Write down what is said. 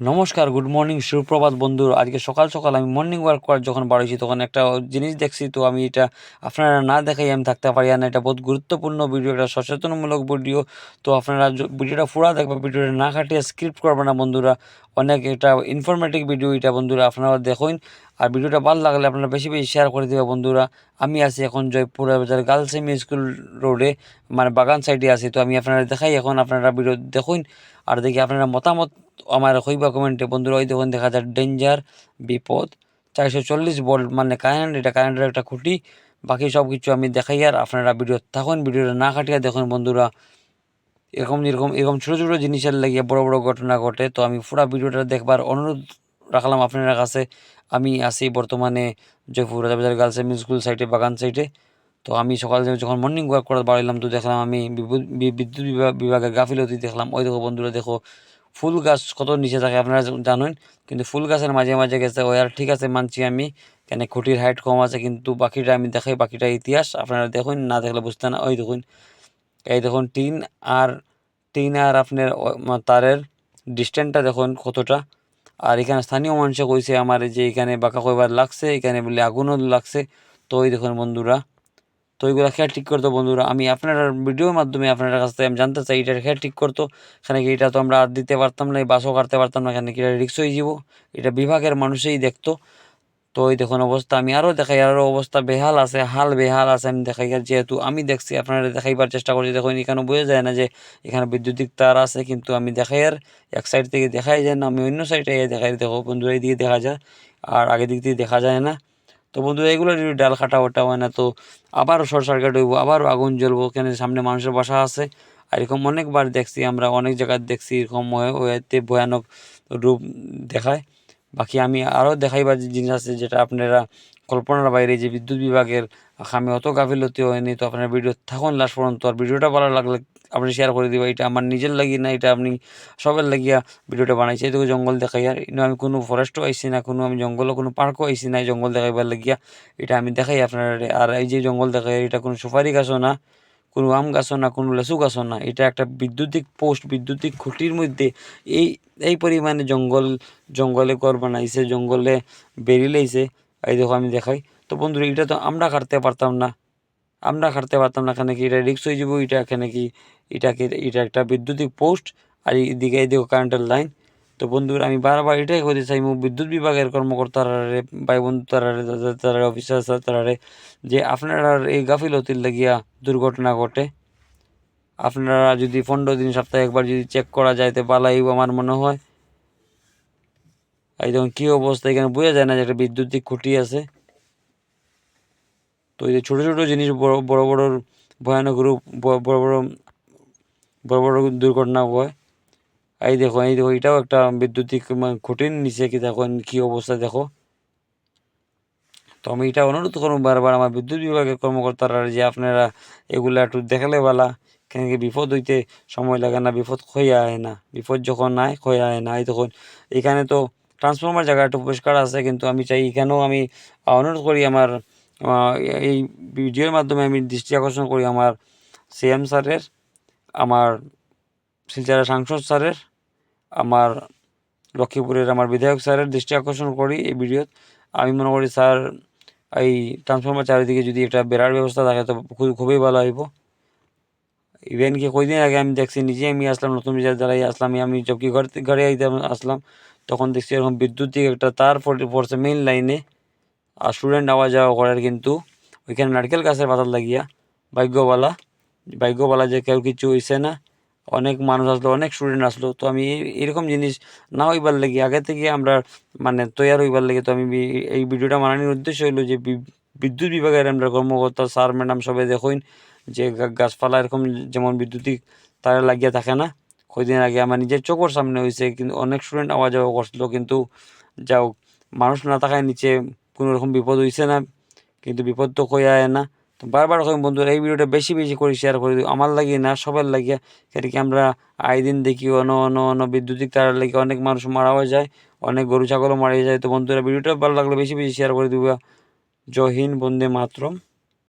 নমস্কার good morning সুপ্রভাত বন্ধু আজকে সকাল সকাল আমি মর্নিং ওয়াক করার যখন বাড়িয়েছি তখন একটা জিনিস দেখছি, তো আমি এটা আপনারা না দেখাই আমি থাকতে পারি না। এটা বহুত গুরুত্বপূর্ণ ভিডিও একটা সচেতনমূলক ভিডিও তো আপনারা ভিডিওটা পুরা দেখবেন ভিডিওটা না কাটিয়ে স্ক্রিপ্ট করবে না বন্ধুরা। অনেক এটা ইনফরমেটিভ ভিডিও এটা বন্ধুরা আপনারা দেখুন। আর ভিডিওটা ভালো লাগলে আপনারা বেশি বেশি শেয়ার করে দেবে বন্ধুরা। আমি আছি এখন জয়পুর বাজার গার্লস সেমি স্কুল রোডে মানে বাগান সাইডে আছি। তো আমি আপনারা দেখাই, এখন আপনারা ভিডিও দেখুন। আর দেখি আপনারা মতামত আমার হইবা কমেন্টে। বন্ধুরা, ওই দেখুন, দেখা যায় ডেঞ্জার বিপদ। চারশো চল্লিশ ভোল্ট মানে কারেন্ট এটা কারেন্টের একটা খুঁটি। বাকি সব কিছু আমি দেখাই, আর আপনারা ভিডিও থাকুন, ভিডিওটা না কাটিয়ে দেখুন বন্ধুরা। এরকম এরকম এরকম ছোটো ছোটো জিনিসের লাগিয়ে বড় বড় ঘটনা ঘটে। তো আমি পুরা ভিডিওটা দেখবার অনুরোধ রাখলাম আপনার কাছে। আমি আছি বর্তমানে Jaipur Rajabazar girls M school সাইডে বাগান সাইডে তো আমি সকালে যখন মর্নিং ওয়াক করে বাড়াইলাম তো দেখলাম আমি বিদ্যুৎ বিভাগের গাফিলতি দেখলাম। ওই দেখো বন্ধুরা, দেখো ফুল গাছ কত নিচে থাকে, আপনারা জানেন। কিন্তু ফুল গাছের মাঝে মাঝে গেছে, ওই আর ঠিক আছে, মানছি আমি। কেন খুঁটির হাইট কম আছে, কিন্তু বাকিটা আমি দেখাই, বাকিটা ইতিহাস। আপনারা দেখুন, না দেখলে বুঝতে না ওই দেখুন। এই দেখুন, টিন আর টিন আর আপনার তারের ডিস্টেন্সটা দেখুন কতটা। আর এখানে স্থানীয় মানুষে কইছে আমার যে এখানে বাঁকা কইবার লাগছে, এখানে বলে আগুনও লাগছে। তো ওই দেখুন বন্ধুরা, তো ওইগুলো খেয়াল ঠিক করতো বন্ধুরা। আমি আপনার ভিডিওর মাধ্যমে আপনার কাছ থেকে আমি জানতে চাই, এটার খেয়াল ঠিক করতো। এখানে কি এটা তো আমরা আর দিতে পারতাম না, এই বাসও কাটতে পারতাম না এখানে কি এটা রিক্স হয়ে যাব এটা বিভাগের মানুষেই দেখতো। তো ওই দেখুন অবস্থা, আমি আরও দেখাই আরও অবস্থা বেহাল আছে, হাল বেহাল আছে আমি দেখাই যেহেতু আমি দেখছি, আপনারা দেখাইবার চেষ্টা করছি, দেখুন এখানে বোঝা যায় না যে এখানে বৈদ্যুতিক তার আছে, কিন্তু আমি দেখাই, আর এক সাইড থেকে দেখাই যায় না, আমি অন্য সাইডে দেখাই, দেখো বন্ধুরা এইদিকে দেখা যায়, আর আগের দিক দিয়ে দেখা যায় না। তো বন্ধু এগুলো যদি ডাল কাটা ওটা হয় না তো আবারও শর্ট সার্কিট হইব আবারও আগুন জ্বলবো এখানে সামনে মানুষের বাসা আছে, আর এরকম অনেকবার দেখছি, আমরা অনেক জায়গায় দেখছি, এরকম হয়ে- ভয়ানক রূপ দেখায়। বাকি আমি আরও দেখাইবার জিনিস আছে যেটা আপনারা কল্পনার বাইরে যে বিদ্যুৎ বিভাগের আমি অত গাফিলতি হয়নি তো আপনার ভিডিও থাকুন লাস্ট পর্যন্ত। আর ভিডিওটা ভালো লাগলে আপনি শেয়ার করে দিবা, এটা আমার নিজের লাগি না, এটা আপনি সবের লাগিয়া ভিডিওটা বানাইছি। এটুকু জঙ্গল দেখাই আর আমি কোনো ফরেস্টও আইছি না, কোনো আমি জঙ্গলও, কোনো পার্কও আইসি না জঙ্গল দেখাইবার লাগিয়া। এটা আমি দেখাই আপনার, আর এই যে জঙ্গল দেখাই এটা কোনো সুপারি গাছও না। কোনো আম গাছও না, কোনো লেচু গাছও না, এটা একটা বিদ্যুতিক পোস্ট, বিদ্যুতিক খুঁটির মধ্যে এই এই পরিমাণে জঙ্গল, জঙ্গলে ঘর বানাইছে, জঙ্গলে বেরিয়েছে এই দেখো আমি দেখাই। তো বন্ধুরা, এটা তো আমরা কাটতে পারতাম না। আমরা কাটতে পারতাম না, কেন কি এটা রিক্স হয়ে যাব, এটা এখানে কি এটাকে এটা একটা বিদ্যুতিক পোস্ট। আর এইদিকে এই দেখো কারেন্টের লাইন তো বন্ধুরা, আমি বারবার এটাই করতে চাই বিদ্যুৎ বিভাগের কর্মকর্তারা ভাই বন্ধু তারা তারা অফিসার তারা যে আপনারা এই গাফিলতির লাগিয়া দুর্ঘটনা ঘটে, আপনারা যদি পনেরো দিন, সপ্তাহে একবার যদি চেক করা যায় তো ভালোই আমার মনে হয়। এই দেখুন কী অবস্থা, এখানে বোঝা যায় না যে একটা বিদ্যুতিক খুঁটি আছে। তো এই যে ছোটো ছোটো জিনিস, বড় বড় বড় ভয়ানক রূপ বড় বড় বড় বড় দুর্ঘটনা হয়। এই দেখো এই দেখো, এটাও একটা বিদ্যুতিক খুঁটির নিচে কি দেখো, কী অবস্থা দেখো? তো আমি এটা অনুরোধ করব বারবার আমার বিদ্যুৎ বিভাগের কর্মকর্তারা যে আপনারা এগুলা একটু দেখালে বালা, কেন কি বিপদ হইতে সময় লাগে না, বিপদ খইয়া আয় না, বিপদ যখন নাই খইয়া আয় না। এই তখন এখানে তো ট্রান্সফর্মার জায়গা একটু পরিষ্কার আছে, কিন্তু আমি চাই এখানেও আমি অনুরোধ করি আমার এই ভিডিওর মাধ্যমে আমি দৃষ্টি আকর্ষণ করি আমার সিএম স্যারের আমার শিলচরের সাংসদ স্যারের, আমার লক্ষ্মীপুরের আমার বিধায়ক স্যারের দৃষ্টি আকর্ষণ করি এই ভিডিওত। আমি মনে করি স্যার, এই ট্রান্সফর্মার চারিদিকে যদি একটা বেড়ার ব্যবস্থা থাকে তো খুব- খুবই ভালো হইব। ইভেন কি কয়দিন আগে আমি দেখছি নিজে আমি আসলাম, নতুন বিজার দ্বারাই আসলাম আমি চৌকি ঘর, ঘরে আসলাম, তখন দেখছি এরকম বিদ্যুতিক একটা তার পড়ে- পড়ছে মেইন লাইনে আর স্টুডেন্ট আওয়া যাওয়া করার কিন্তু ওইখানে নারকেল গাছের পাতার লাগিয়া, ভাগ্যবালা ভাগ্যবালা যে কেউ কিছু হইছে না। অনেক মানুষ আসলো, অনেক স্টুডেন্ট আসলো। তো আমি এরকম জিনিস না হইবার লাগি। আগে থেকে আমরা মানে তৈয়ার হইবার লাগে। তো আমি এই ভিডিওটা মানানোর উদ্দেশ্য হইল যে বিদ্যুৎ বিভাগের আমরা কর্মকর্তা, স্যার, ম্যাডাম সবাই দেখুন যে গাছপালা এরকম যেমন বিদ্যুতিক তারে লাগিয়ে থাকে না? কয়দিন আগে আমার নিজের চোখের সামনে হয়েছে কিন্তু অনেক স্টুডেন্ট আওয়া যাওয়া করছিল, কিন্তু যাও, মানুষ না থাকায় নিচে কোনো রকম বিপদ হইছে না। কিন্তু বিপদ তো কই আয় না। বারবার কই বন্ধুরা, এই ভিডিওটা বেশি বেশি করে শেয়ার করে দিই আমার লাগিয়ে না, সবার লাগিয়ে। কেন কি আমরা আই দিন দেখি অন অন অন বিদ্যুতিক তারের লাগিয়ে অনেক মানুষ মারাও যায়, অনেক গরু, ছাগলও মারা যায়। তো বন্ধুরা, ভিডিওটা ভালো লাগলে বেশি বেশি শেয়ার করে দিবা। জয় হিন্দ, বন্দে মাতরম।